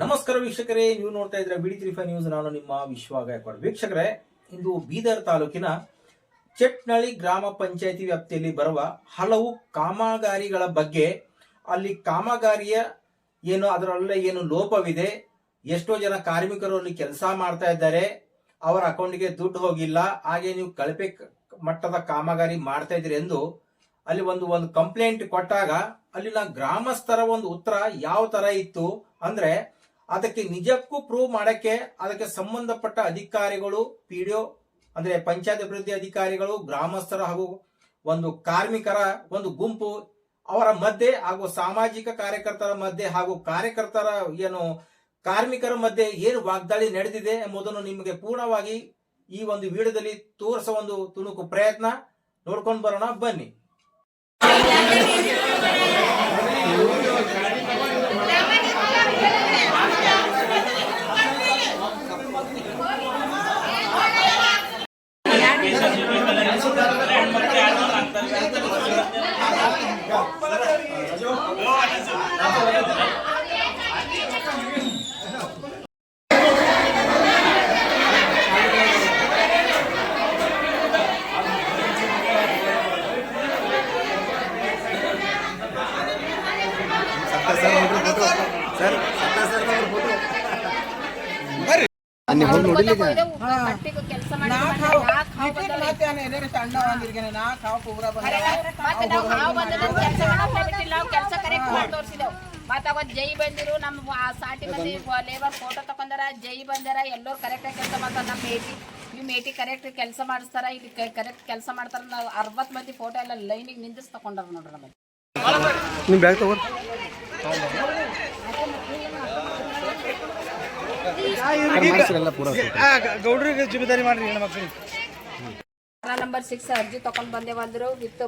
ನಮಸ್ಕಾರ ವೀಕ್ಷಕರೇ, ನೀವು ನೋಡ್ತಾ ಇದ್ರೆ ಬಿಡಿ ತ್ರೀ ಫೈವ್ ನ್ಯೂಸ್. ನಾನು ನಿಮ್ಮ ವಿಶ್ವ ಗಾಯಕ್ವಾಡ್ ವೀಕ್ಷಕರೇ. ಇಂದು ಬೀದರ್ ತಾಲೂಕಿನ ಚಟ್ನಳ್ಳಿ ಗ್ರಾಮ ಪಂಚಾಯಿತಿ ವ್ಯಾಪ್ತಿಯಲ್ಲಿ ಬರುವ ಹಲವು ಕಾಮಗಾರಿಗಳ ಬಗ್ಗೆ ಅಲ್ಲಿ ಕಾಮಗಾರಿಯ ಏನು, ಅದರಲ್ಲೇ ಏನು ಲೋಪವಿದೆ, ಎಷ್ಟೋ ಜನ ಕಾರ್ಮಿಕರು ಅಲ್ಲಿ ಕೆಲಸ ಮಾಡ್ತಾ ಇದ್ದಾರೆ, ಅವರ ಅಕೌಂಟ್ಗೆ ದುಡ್ಡು ಹೋಗಿಲ್ಲ, ಹಾಗೆ ನೀವು ಕಳಪೆ ಮಟ್ಟದ ಕಾಮಗಾರಿ ಮಾಡ್ತಾ ಇದ್ದೀರಿ ಎಂದು ಅಲ್ಲಿ ಒಂದು ಒಂದು ಕಂಪ್ಲೇಂಟ್ ಕೊಟ್ಟಾಗ ಅಲ್ಲಿನ ಗ್ರಾಮಸ್ಥರ ಒಂದು ಉತ್ತರ ಯಾವ ತರ ಇತ್ತು ಅಂದ್ರೆ ಅದಕ್ಕೆ ನಿಜಕ್ಕೂ ಪ್ರೂವ್ ಮಾಡಕ್ಕೆ ಅದಕ್ಕೆ ಸಂಬಂಧಪಟ್ಟ ಅಧಿಕಾರಿಗಳು ಪಿಡಿಒ ಅಂದ್ರೆ ಪಂಚಾಯತ್ ಅಭಿವೃದ್ಧಿ ಅಧಿಕಾರಿಗಳು, ಗ್ರಾಮಸ್ಥರ ಹಾಗೂ ಒಂದು ಕಾರ್ಮಿಕರ ಒಂದು ಗುಂಪು, ಅವರ ಮಧ್ಯೆ ಹಾಗೂ ಸಾಮಾಜಿಕ ಕಾರ್ಯಕರ್ತರ ಮಧ್ಯೆ ಹಾಗೂ ಕಾರ್ಯಕರ್ತರ ಏನು ಕಾರ್ಮಿಕರ ಮಧ್ಯೆ ಏನು ವಾಗ್ದಾಳಿ ನಡೆದಿದೆ ಎಂಬುದನ್ನು ನಿಮಗೆ ಪೂರ್ಣವಾಗಿ ಈ ಒಂದು ವಿಡಿಯೋದಲ್ಲಿ ತೋರಿಸೋ ಒಂದು ತುಣುಕು ಪ್ರಯತ್ನ ನೋಡ್ಕೊಂಡು ಬರೋಣ. ಬನ್ನಿ. ಕಟ್ಟಿಗೂ ಕೆಲಸ ಮಾಡಿ ಮತ್ತೆ ಎಲ್ಲರೂ ಸಣ್ಣ ಒಂದಿರ್ಗೆ ನಾ ಕಾವು ಪೂರ ಬಂದ. ಮತ್ತೆ ನಾವು ಹಾವು ಬಂದ್ರೆ ಕೆಲಸ ಮಾಡಕ್ಕೆ ನಾವು ಕೆಲಸ ಕರೆಕ್ಟ್ ಮಾಡಿ ತೋರಿಸಿದೆವು. ಮತ್ತೆ ಅವತ್ತು ಜೈ ಬಂದಿರು ನಮ್ಮ ಆ ಸಾಟಿ ಮಂದಿ ಲೇಬರ್ ಫೋಟೋ ತಕೊಂಡಾರ ಜೈ ಬಂದಾರ ಎಲ್ಲರೂ ಕರೆಕ್ಟಾಗಿ ಕೆಲಸ ಮಾಡ್ತಾರ ನಮ್ಮ ಮೇಟಿ ನೀವು ಮೇಟಿ ಕರೆಕ್ಟ್ ಕೆಲಸ ಮಾಡಿಸ್ತಾರ ಇಲ್ಲಿ ಕರೆಕ್ಟ್ ಕೆಲಸ ಮಾಡ್ತಾರ ನಾವು ಅರವತ್ತು ಮಂದಿ ಫೋಟೋ ಎಲ್ಲ ಲೈನಿಗೆ ನಿಂದಿಸ್ ತಕೊಂಡಾರ ನೋಡ್ರಿ ನಮಗೆ ನಿಮ್ಮ ಬ್ಯಾಗ್ ತಗೋ ಗೌಡ್ರಿಗೆ ಜಿಮ್ಮೆದಾರಿ ಮಾಡ್ರಿ ಹೆಣ್ಮಕ್ಳಿಗೆ. ನಂಬರ್ ಸಿಕ್ಸ್ ಅರ್ಜಿ ತೊಗೊಂಡು ಬಂದೆ ಬಂದರು ವಿತ್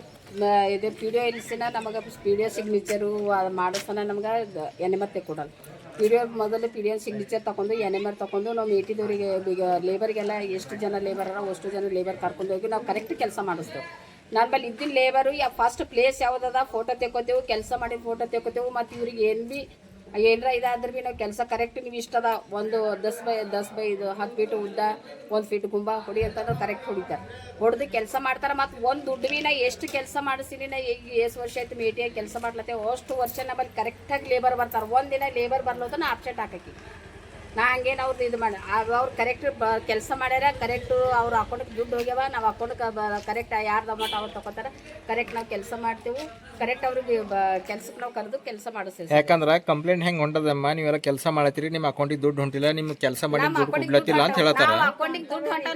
ಇದು ಪಿ ಡಿ ಒ ಇಲ್ಸಿನ ನಮಗೆ ಪಿ ಡಿ ಒ ಸಿಗ್ನೇಚರು ಮಾಡಿಸ್ತಾನ ನಮ್ಗೆ ಎನ್ ಎಂ ಆರ್ ಕೊಡಲ್ಲ ಪಿ ಡಿ ಒ ಮೊದಲು ಪಿ ಡಿ ಒ ಸಿಗ್ನೇಚರ್ ತಗೊಂಡು ಎನ್ ಎಂ ಆರ್ ತಗೊಂಡು ನಾವು ಮೇಟಿದವರಿಗೆ, ಈಗ ಲೇಬರ್ಗೆಲ್ಲ ಎಷ್ಟು ಜನ ಲೇಬರ್ ಅರ ಅಷ್ಟು ಜನ ಲೇಬರ್ ಕರ್ಕೊಂಡು ಹೋಗಿ ನಾವು ಕರೆಕ್ಟ್ ಕೆಲಸ ಮಾಡಿಸ್ತೇವೆ. ನಮ್ಮಲ್ಲಿ ಇದ್ದಿನ ಲೇಬರು ಯಾ ಫಸ್ಟ್ ಪ್ಲೇಸ್ ಯಾವುದದ? ಫೋಟೋ ತೆಕ್ಕೋತೇವೆ, ಕೆಲಸ ಮಾಡಿದ ಫೋಟೋ ತೆಕ್ಕೋತೇವೆ ಮತ್ತು ಇವ್ರಿಗೆ ಏನು ಭೀ ಏನರ ಇದಾದ್ರೆ ಭೀ ನಾವು ಕೆಲಸ ಕರೆಕ್ಟ್ ನೀವು ಇಷ್ಟದ, ಒಂದು ದಸ್ ಬೈ ದಸ್ ಬೈ ಇದು ಹತ್ತು ಫೀಟ್ ಉದ್ದ, ಒಂದು ಫೀಟ್ ಗುಂಬ ಹೊಡಿ ಅಂತಂದ್ರೆ ಕರೆಕ್ಟ್ ಹೊಡಿತಾರೆ. ಹೊಡೆದು ಕೆಲಸ ಮಾಡ್ತಾರೆ, ಮತ್ತು ಒಂದು ದುಡ್ಡು ಭೀ ನಾ ಎಷ್ಟು ಕೆಲಸ ಮಾಡಿಸಿನಿ ನಾ ಈಗ ಎಷ್ಟು ವರ್ಷ ಆಯ್ತು ಮೇಟಿಯಾಗಿ ಕೆಲಸ ಮಾಡ್ಲತ್ತೇವೆ, ಅಷ್ಟು ವರ್ಷ ನಮ್ಮಲ್ಲಿ ಕರೆಕ್ಟಾಗಿ ಲೇಬರ್ ಬರ್ತಾರೆ. ಒಂದಿನ ಲೇಬರ್ ಬರ್ಲೋದನ್ನ ಅಪ್ಸೆಟ್ ಹಾಕಿ ನಾ ಹಂಗೇನು ಅವ್ರದ್ದು ಇದು ಮಾಡಿ ಆಗ ಅವ್ರು ಕರೆಕ್ಟ್ ಕೆಲಸ ಮಾಡ್ಯಾರ ಕರೆಕ್ಟು ಅವ್ರ ಅಕೌಂಟಿಗೆ ದುಡ್ಡು ಹೋಗ್ಯಾವ ನಾವು ಅಕೌಂಟ್ಗೆ ಕರೆಕ್ಟ್ ಯಾರ್ದು ಅಮೌಂಟ್ ಅವ್ರು ತಗೋತಾರೆ ಕರೆಕ್ಟ್ ನಾವು ಕೆಲಸ ಮಾಡ್ತೇವೆ ಕರೆಕ್ಟ್ ಅವ್ರಿಗೆ ಕೆಲ್ಸಕ್ಕೆ ನಾವು ಕರೆದು ಕೆಲಸ ಮಾಡಿಸ್ತೀವಿ ಯಾಕಂದ್ರ ಕಂಪ್ಲೇಂಟ್ ಹೆಂಗೆ ಹೊಂಟದಮ್ಮ? ನೀವೆಲ್ಲ ಕೆಲಸ ಮಾಡತ್ತೀರಿ ನಿಮ್ಮ ಅಕೌಂಟಿಗೆ ದುಡ್ಡು ಹೊಂಟಿಲ್ಲ ನಿಮ್ಮ ಕೆಲಸ ಮಾಡಿ ದುಡ್ಡು ಕೊಡ್ಲತ್ತಿಲ್ಲ ಅಂತ ಹೇಳ್ತಾರೆ ಅಕೌಂಟಿಗೆ ದುಡ್ಡು ಹೊಂಟಾವ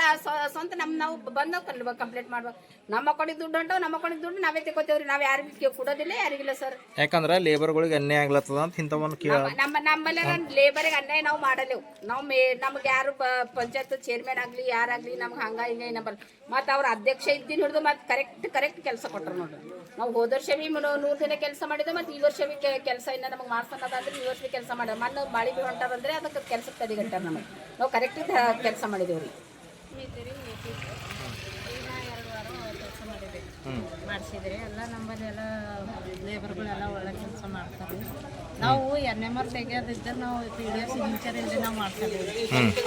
ನಾವು ಸ್ವಂತ ನಮ್ಮ ನಾವು ಬಂದವ್ ಕಂಪ್ಲೇಂಟ್ ಮಾಡ್ಬೇಕು ನಮ್ಮ ಅಕೌಂಟಿಗೆ ದುಡ್ಡು ಹೊಂಟಾವ ನಮ್ಮ ಅಕೌಂಟಿಗೆ ದುಡ್ಡು ನಾವೇ ತಗೋತೇವ್ರಿ ನಾವು ಯಾರಿಗೂ ಕೊಡೋದಿಲ್ಲ ಯಾರಿಗಿಲ್ಲ ಸರ್. ಯಾಕಂದ್ರ ಲೇಬರ್ಗಳಿಗೆ ಅನ್ಯಾಯ ಆಗ್ಲತ್ತದ ಅಂತ ಇಂಥವನ್ನ ಕೇಳ ನಮ್ಮ ನಮ್ಮಲ್ಲಿ ಲೇಬರ್ಗೆ ಅನ್ಯಾಯ ನಾವು ಮಾಡಲೇವು ನಾವು ಮೇ ನಮ್ಗೆ ಯಾರು ಪಂಚಾಯತ್ ಚೇರ್ಮನ್ ಆಗಲಿ ಯಾರಾಗಲಿ ನಮ್ಗೆ ಹಂಗ ಹಿಂಗ ನಂಬಲ್ ಮತ್ತು ಅವ್ರ ಅಧ್ಯಕ್ಷ ಇದ್ದಿನ ಹಿಡಿದು ಮತ್ತು ಕರೆಕ್ಟ್ ಕರೆಕ್ಟ್ ಕೆಲಸ ಕೊಟ್ಟರು ನೋಡ್ರಿ ನಾವು ಹೋದ ವರ್ಷ ಬಿ ನೂರು ದಿನ ಕೆಲಸ ಮಾಡಿದ್ದೆ ಮತ್ತು ಈ ವರ್ಷ ಬಿ ಕೆಲಸ ಇನ್ನ ನಮಗೆ ಮಾಡ್ಸೋಣದಂದ್ರೆ ಈ ವರ್ಷ ಕೆಲಸ ಮಾಡ್ಯಾರ ಮಣ್ಣು ಬಾಳಿ ಬಿ ಹೊಂಟಾರಂದ್ರೆ ಅದಕ್ಕೆ ಕೆಲಸಕ್ಕೆ ತಡೆಗಟ್ಟಾರ ನಮಗೆ. ನಾವು ಕರೆಕ್ಟ್ ಕೆಲಸ ಮಾಡಿದೇವೆ ರೀ. ಮಾಡಿಸಿದ್ರಿ ಎಲ್ಲ ನಮ್ಮಲ್ಲೆಲ್ಲ ಲೇಬರ್ಗಳೆಲ್ಲ ಒಳ್ಳೆ ಕೆಲಸ ಮಾಡ್ತಾರೆ. ನಾವು ಎನ್ ಎಂ ಆರ್ ತೆಗಿಯೋದಿದ್ದರೆ ನಾವು ಪಿ ಡಿ ಎಫ್ ಸಿಗ್ನೇಚರ್ ಇಲ್ಲದೆ ನಾವು ಮಾಡ್ತೀವಿ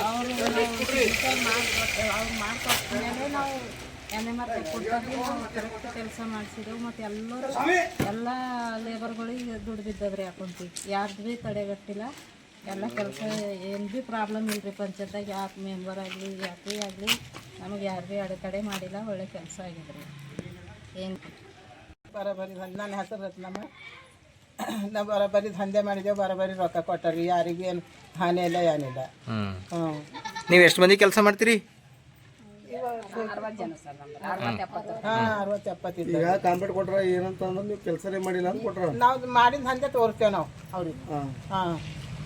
ಅವರು ನಾವು ಸಿಗ್ನೇಚರ್ ಮಾಡ್ಕೊಟ್ಟು ಅವ್ರು ಮಾಡ್ಕೊಟ್ಮೇಲೆ ನಾವು ಎನ್ ಎಂ ಆರ್ ತೆಗೆದ್ಕೊಡ್ತಾರೆ ನಾವು ಕರೆಕ್ಟ್ ಕೆಲಸ ಮಾಡಿಸಿದೆವು. ಮತ್ತು ಎಲ್ಲರೂ ಎಲ್ಲ ಲೇಬರ್ಗಳಿಗೆ ದುಡ್ಡು ಬಿದ್ದದ್ರಿ ಅಕೌಂಟಿಗೆ ಯಾರ್ದು ಭೀ ತಡೆಗಟ್ಟಿಲ್ಲ. ಎಲ್ಲ ಕೆಲಸ ಏನು ಭೀ ಪ್ರಾಬ್ಲಮ್ ಇಲ್ಲರಿ ಪಂಚಾಯತ್ದಾಗ. ಯಾಕೆ ಮೆಂಬರ್ ಆಗಲಿ ಯಾಕೆ ಆಗಲಿ ನಮಗೆ ಯಾರು ಭೀ ಅಡೆತಡೆ ಮಾಡಿಲ್ಲ. ಒಳ್ಳೆ ಕೆಲಸ ಆಗಿದ್ರಿ. ಏನು ಬರೋಬ್ಬರಿ ಧಂದೆ ನನ್ನ ಹೆಸರು ರತ್ನಮ್ಮ. ನಾವು ಬರೋಬ್ಬರಿ ದಂಧೆ ಮಾಡಿದೆವು ಬರೋಬ್ಬರಿ ರೊಕ್ಕ ಕೊಟ್ಟರಿ ಯಾರಿಗೂ ಏನು ಹಾನಿ ಇಲ್ಲ ಏನಿಲ್ಲ ನೀವು ಹ್ಞೂ ನೀವ್ ಎಷ್ಟ್ ಮಂದಿ ಕೆಲಸ ಮಾಡ್ತೀರಿ? ಹಾಂ ಅರವತ್ತು ಎಪ್ಪತ್ತಿಲ್ಲ ಈಗ ಕಾಂಪೇಟ್ ಕೊಟ್ರ ಏನಂತ ಅಂದ್ರೆ ನೀವು ಕೆಲಸನೇ ಮಾಡಿಲ್ಲ ಅಂತ ಕೊಟ್ರ? ನಾವು ಮಾಡಿದ ದಂಧೆ ತೋರಿಸ್ತೇವೆ ನಾವು ಅವ್ರಿಗೆ. ಹಾಂ.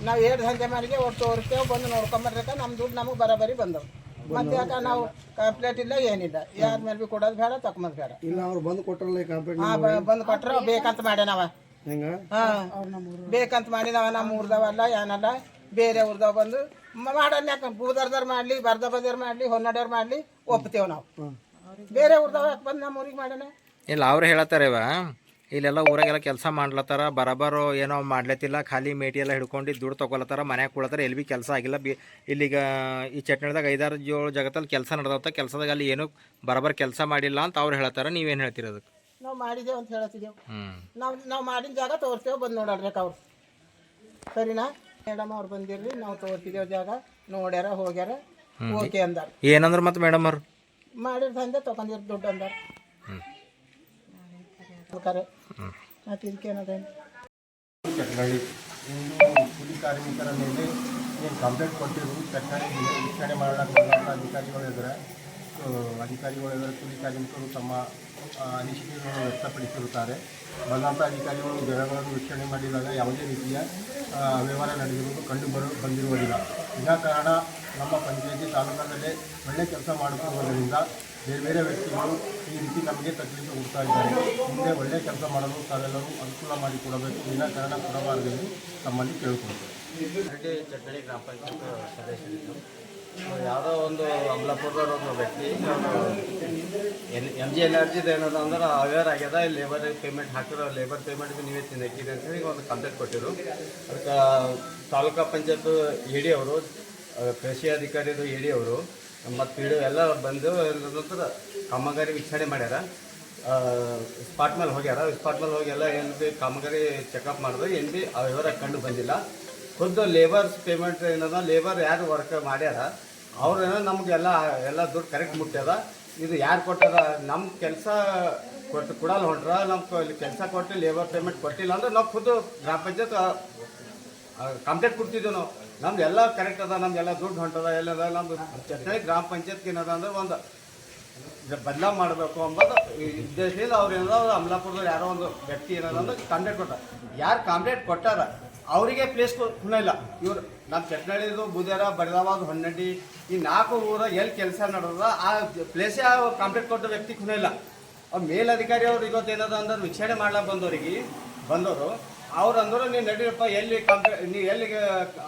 ನಾವು ಎರಡು ದಂಧೆ ಮಾಡಿದೆ ಒಟ್ಟು ತೋರಿಸ್ತೇವೆ ಬಂದು ನೋಡ್ಕೊಂಬರ್ಬೇಕ ನಮ್ಮ ದುಡ್ಡು ನಮಗೆ ಬರೋಬ್ಬರಿ ಬಂದವು. ಮತ್ತೆ ಯಾಕೆ ನಾವು ಕಂಪ್ಲೇಂಟ್ ಇಲ್ಲ ಏನಿಲ್ಲ. ಯಾರ ಮೇಲೆ ಬಿ ಕೊಡೋದು ಬೇಡ ತಕೊಂಬದ್ ಬೇಡ. ಇಲ್ಲ ಅವ್ರು ಬಂದು ಕೊಟ್ರಲ್ಲ ಈ ಕಾಂಪೇಟ್ ಹಾಂ ಬಂದು ಕೊಟ್ರೆ ಬೇಕಂತ ಮಾಡ್ಯಾನವ. ಬೇಕಂತ ಮಾಡಿದವ ನಾವು ನಮ್ಮ ಊರ್ದವಲ್ಲ ಏನಲ್ಲ ಬೇರೆ ಊರ್ದವ ಬಂದು ಮಾಡಲ್ಲ ಯಾಕೆ? ಬೂದರ್ದವ್ರು ಮಾಡಲಿ ಬರ್ದ ಬದರ್ ಮಾಡಲಿ ಹೊನ್ನಡವ್ರು ಮಾಡ್ಲಿ ಒಪ್ತೇವೆ ನಾವು. ಬೇರೆ ಊರ್ದವ ಯಾಕೆ ಬಂದು ನಮ್ಮ ಊರಿಗೆ ಮಾಡೋಣ ಇಲ್ಲ ಅವ್ರು ಹೇಳತ್ತಾರೇವ ಇಲ್ಲೆಲ್ಲ ಊರಾಗೆಲ್ಲ ಕೆಲಸ ಮಾಡ್ಲತ್ತಾರ ಬರಬರ ಏನೋ ಮಾಡ್ಲತ್ತಿಲ್ಲ ಖಾಲಿ ಮೇಟಿ ಎಲ್ಲ ಹಿಡ್ಕೊಂಡು ದುಡ್ಡು ತೊಗೊಲತ್ತಾರ ಮನ್ಯಾಗ ಕುಳತ್ತಾರ ಎಲ್ಲಿ ಭೀ ಕೆಲಸ ಆಗಿಲ್ಲ ಬಿ ಇಲ್ಲಿಗ ಈ ಚಟ್ನಿದಾಗ ಐದಾರು ಜೋಳ ಜಗತ್ತಲ್ಲಿ ಕೆಲಸ ನಡೆದತ್ತ ಕೆಲಸದಾಗ ಅಲ್ಲಿ ಏನೂ ಬರಬರ್ ಕೆಲಸ ಮಾಡಿಲ್ಲ ಅಂತ ಅವ್ರು ಹೇಳತ್ತಾರ ನೀವೇನು ಹೇಳ್ತೀರ ಅದಕ್ಕೆ? ನಾವು ಮಾಡಿದೇವು ಅಂತ ಹೇಳ್ತಿದ್ದೆವು ಹ್ಞೂ ನಾವು ನಾವು ಮಾಡಿದ ಜಾಗ ತೋರಿಸ್ತೇವೆ ಬಂದು ನೋಡಾಡ್ಬೇಕು ಅವ್ರು. ಸರಿನಾ? ಮೇಡಮ್ ಅವ್ರು ಬಂದಿರ್ರಿ ನಾವು ತೋರಿಸಿದೇವು ಜಾಗ ನೋಡ್ಯಾರ ಹೋಗ್ಯಾರ ಓಕೆ ಅಂದಾರ. ಏನಂದ್ರೆ ಮತ್ತೆ ಮೇಡಮ್ ಅವ್ರು? ಮಾಡಿದ ದಂಧೆ ತಗೊಂಡಿರ್ ದುಡ್ಡು ಅಂದಾರ. ಕರೆ. ಮತ್ತೆ ಇದಕ್ಕೇನದೇನು ಚಟ್ನಳ್ಳಿ ಇಂದು ಕೂಲಿ ಕಾರ್ಮಿಕರ ಮೇಲೆ ಏನು ಕಂಪ್ಲೇಂಟ್ ಕೊಟ್ಟಿರು ಸರ್ಕಾರಿ ವೀಕ್ಷಣೆ ಮಾಡೋಣ ಅಧಿಕಾರಿಗಳು ಎದುರ ಆ, ಅಧಿಕಾರಿಗಳು ಎದುರು ಕೂಲಿ ಕಾರ್ಮಿಕರು ತಮ್ಮ ಅನಿಸಿಕೆಗಳನ್ನು ವ್ಯಕ್ತಪಡಿಸಿರುತ್ತಾರೆ. ಬಂದಂಥ ಅಧಿಕಾರಿಗಳು ಗ್ರಹಗಳನ್ನು ವೀಕ್ಷಣೆ ಮಾಡಿದಾಗ ಯಾವುದೇ ರೀತಿಯ ವ್ಯವಹಾರ ನಡೆದಿರುವುದು ಕಂಡು ಬರು, ಬಂದಿರುವುದಿಲ್ಲ. ಕಾರಣ ನಮ್ಮ ಪಂಚಾಯಿತಿ ತಾಲೂಕಿನಲ್ಲೇ ಒಳ್ಳೆ ಕೆಲಸ ಮಾಡುತ್ತಿರುವುದರಿಂದ ಬೇರೆ ಬೇರೆ ವ್ಯಕ್ತಿಗಳು ಈ ರೀತಿ ನಮಗೆ ತಕ್ಕಂತೆ ಕೊಡ್ತಾ ಇದ್ದಾರೆ. ಮುಂದೆ ಒಳ್ಳೆ ಕೆಲಸ ಮಾಡಲು ತಾವೆಲ್ಲರೂ ಅನುಕೂಲ ಮಾಡಿಕೊಡಬೇಕು. ವಿನಾಕಾರಣ ಕೊಡಬಾರದೆಂದು ತಮ್ಮಲ್ಲಿ ಕೇಳಿಕೊಳ್ತೇವೆ ಚಟ್ಟಳ್ಳಿ ಚಟ್ಟಳಿ ಗ್ರಾಮ ಪಂಚಾಯತ್ ಸದಸ್ಯರಿದ್ದು ಯಾವುದೋ ಒಂದು ಅಮಲಾಪುರದವ್ರ ಒಂದು ವ್ಯಕ್ತಿ ಎನ್ ಎಂ ಜಿ ಎನರ್ಜಿದು ಏನದ ಅಂದ್ರೆ ಅವೇರ್ ಆಗ್ಯದ ಲೇಬರ್ ಪೇಮೆಂಟ್ ಹಾಕಿರೋ ಲೇಬರ್ ಪೇಮೆಂಟ್ ಬಿ ನೀವೇ ತಿನ್ನಕ್ಕಿದೆ ಅಂತ ಹೇಳಿ ಒಂದು ಕಂಪ್ಲೇಂಟ್ ಕೊಟ್ಟಿರು ಅದಕ್ಕೆ ತಾಲೂಕಾ ಪಂಚಾಯತ್ ಎ ಡಿ ಅವರು ಕೃಷಿ ಅಧಿಕಾರಿದು ಎ ಡಿ ಅವರು, ಮತ್ತು ಪಿ ಡಿ ಎಲ್ಲ ಬಂದು ನಂತರ ಕಾಮಗಾರಿ ವೀಕ್ಷಣೆ ಮಾಡ್ಯಾರ. ಸ್ಪಾಟ್ ಮೇಲೆ ಹೋಗ್ಯಾರ. ಸ್ಪಾಟ್ ಮೇಲೆ ಹೋಗಿ ಎಲ್ಲ ಏನು ಬಿ ಕಾಮಗಾರಿ ಚೆಕಪ್ ಮಾಡಿದ್ರು ಏನು ಬಿ ಆ ಕಂಡು ಬಂದಿಲ್ಲ. ಖುದ್ದು ಲೇಬರ್ಸ್ ಪೇಮೆಂಟ್ ಏನದ ಲೇಬರ್ ಯಾರು ವರ್ಕ್ ಮಾಡ್ಯಾರ ಅವ್ರೇನೋ ನಮಗೆಲ್ಲ ಎಲ್ಲ ದುಡ್ಡು ಕರೆಕ್ಟ್ ಮುಟ್ಟ್ಯದ ಇದು ಯಾರು ಕೊಟ್ಟದ? ನಮ್ಮ ಕೆಲಸ ಕೊಟ್ಟು ಕೊಡಲ್ಲ ಹೊಂಟ್ರ ನಮ್ಮ ಕೆಲಸ ಕೊಟ್ಟು ಲೇಬರ್ ಪೇಮೆಂಟ್ ಕೊಟ್ಟಿಲ್ಲ ಅಂದ್ರೆ ನಾವು ಖುದ್ದು ಗ್ರಾಮ ಪಂಚಾಯತ್ ಕಂಪ್ಲೇಂಟ್ ಕೊಡ್ತಿದ್ವಿ ನಾವು. ನಮ್ದು ಎಲ್ಲ ಕರೆಕ್ಟ್ ಅದ ನಮ್ದೆಲ್ಲ ದುಡ್ಡು ಹೊಂಟದ ಎಲ್ಲದ ನಮ್ದು ಚಟ್ನಳ್ಳಿ ಗ್ರಾಮ ಪಂಚಾಯತ್ಗೆ ಏನದ ಅಂದ್ರೆ ಒಂದು ಬದಲಾವ್ ಮಾಡಬೇಕು ಅಂಬೋದು ಉದ್ದೇಶದಿಂದ ಅವ್ರು ಏನದ ಅಮಲಾಪುರದಲ್ಲಿ ಯಾರೋ ಒಂದು ವ್ಯಕ್ತಿ ಏನದ ಅಂದ್ರೆ ಕಂಪ್ಲೇಂಟ್ ಕೊಟ್ಟ. ಯಾರು ಕಂಪ್ಲೇಂಟ್ ಕೊಟ್ಟಾರ ಅವರಿಗೆ ಪ್ಲೇಸ್ ಖುನ ಇಲ್ಲ. ಇವ್ರು ನಮ್ಮ ಚಟ್ನಳ್ಳಿದು ಬುದೇರ ಬಡದಾವಾದ ಹೊನ್ನಡ್ಡಿ ಈ ನಾಲ್ಕು ಊರ ಎಲ್ಲಿ ಕೆಲಸ ನಡೆದ ಆ ಪ್ಲೇಸೇ ಕಂಪ್ಲೇಂಟ್ ಕೊಟ್ಟ ವ್ಯಕ್ತಿ ಖುನ ಇಲ್ಲ. ಅವ್ರ ಮೇಲಧಿಕಾರಿ ಅವ್ರು ಇವತ್ತು ಏನದ ಅಂದ್ರೆ ವಿಚಾರಣೆ ಮಾಡ್ಲಾಕ ಬಂದವ್ರಿಗೆ, ಬಂದವರು. ಅವ್ರು ಅಂದರು ನೀವು ನಡೀರಪ್ಪ, ಎಲ್ಲಿ ಕಂಪ್ಲೇಂಟ್ ನೀ ಎಲ್ಲಿಗೆ